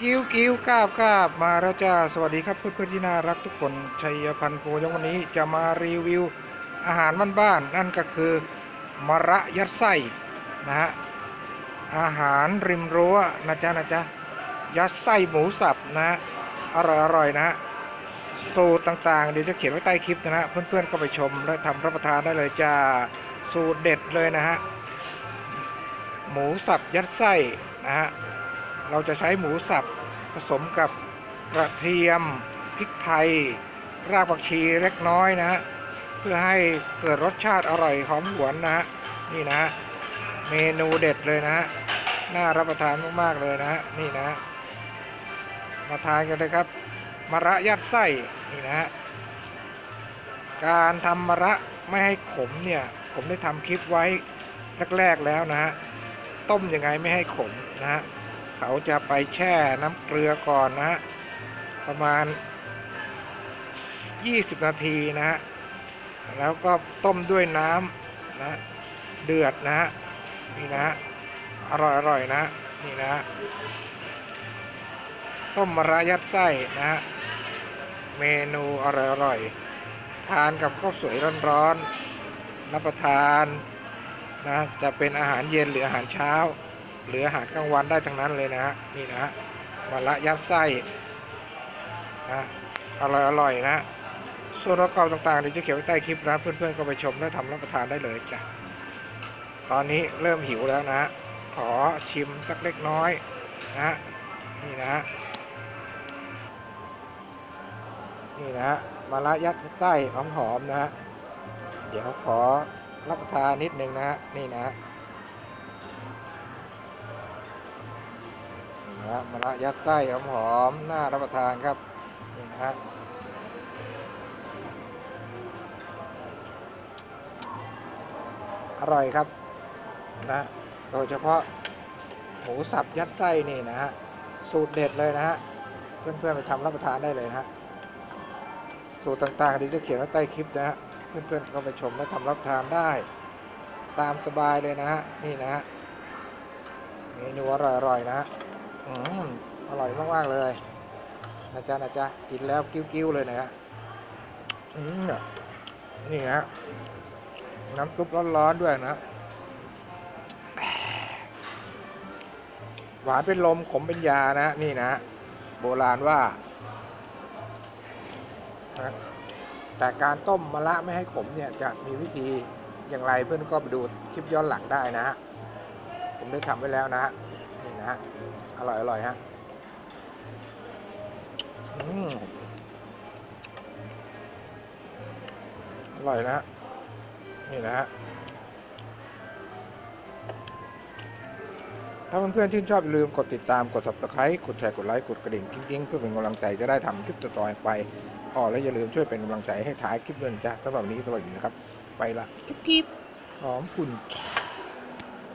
กิ้วกิ้วกาบกาบมาแล้วจ้าสวัสดีครับเพื่อนๆที่น่ารักทุกคนชัยพันธ์โคยงวันนี้จะมารีวิวอาหารบ้านๆนั่นก็คือมะระยัดไส้นะฮะอาหารริมรั้วนะจ๊ะนะจ๊ะยัดไส้หมูสับนะฮะอร่อยอร่อยนะฮะสูตรต่างๆเดี๋ยวจะเขียนไว้ใต้คลิปนะฮะเพื่อนๆก็ไปชมและทำรับประทานได้เลยจ้าสูตรเด็ดเลยนะฮะหมูสับยัดไส้นะฮะ เราจะใช้หมูสับผสมกับกระเทียมพริกไทย รากผักชีเล็กน้อยนะฮะเพื่อให้เกิดรสชาติอร่อยหอมหวนนะฮะนี่นะฮะเมนูเด็ดเลยนะฮะน่ารับประทานมากๆเลยนะฮะนี่นะฮะมาทานกันเลยครับมะระยัดไส้นี่นะฮะการทำมะระไม่ให้ขมเนี่ยผมได้ทำคลิปไว้แรกๆแล้วนะฮะต้มยังไงไม่ให้ขมนะฮะ เขาจะไปแช่น้ำเกลือก่อนนะฮะประมาณ 20 นาทีนะฮะแล้วก็ต้มด้วยน้ำนะเดือดนะฮะนี่นะฮะอร่อยอร่อยนะนี่นะฮะต้มมะระยัดไส้นะฮะเมนูอร่อยอร่อยทานกับข้าวสวยร้อนๆรับประทานนะจะเป็นอาหารเย็นหรืออาหารเช้า หรืออาหารกลางวันได้ทั้งนั้นเลยนะฮะนี่นะฮะมะระยัดไส้นะอร่อยอร่อยนะส่วนประกอบต่างๆเดี๋ยวจะเขียนไว้ใต้คลิปนะเพื่อนๆก็ไปชมและทำรับประทานได้เลยจ้ะตอนนี้เริ่มหิวแล้วนะขอชิมสักเล็กน้อยนะนี่นะนี่นะมะระยัดไส้หอมๆนะฮะเดี๋ยวขอรับประทานนิดนึงนะฮะนี่นะะมะระยัดไส้หอมๆน่ารับประทานครับนี่นะฮะอร่อยครับนะโดยเฉพาะหมูสับยัดไส้นี่นะฮะสูตรเด็ดเลยนะฮะเพื่อนๆไปทำรับประทานได้เลยนะฮะสูตรต่างๆเดี๋ยวจะเขียนไว้ใต้คลิปนะฮะเพื่อนๆก็ไปชมและทำรับประทานได้ ตามสบายเลยนะฮะนี่นะฮะเมนูอร่อยๆนะฮะ อือร่อยมาก ๆ เลยนะจ๊ะนะจ๊ะกินแล้วกิ้วๆเลยนะฮะอืมนี่ฮะน้ำซุปร้อน ๆ ด้วยนะ หวานเป็นลมขมเป็นยานะ นี่นะ โบราณว่านะแต่การต้มมะระไม่ให้ขมเนี่ยจะมีวิธีอย่างไรเพื่อนก็ไปดูคลิปย้อนหลังได้นะฮะ ผมได้ทำไว้แล้วนะฮะ ฮะ อร่อยอร่อยฮะอืมอร่อยนะฮะ นี่นะฮะ ถ้าเพื่อนๆชื่นชอบอย่าลืมกดติดตามกด subscribe กดแชร์กดไลค์กดกระดิ่งกิ๊งๆ เพื่อเป็นกำลังใจจะได้ทำคลิปต่อๆไปอ๋อแล้วอย่าลืมช่วยเป็นกำลังใจให้ท้ายคลิปด้วยนะจ๊ะสำหรับวันนี้สวัสดีนะครับ ไปละกิ๊บๆหอมกุ่น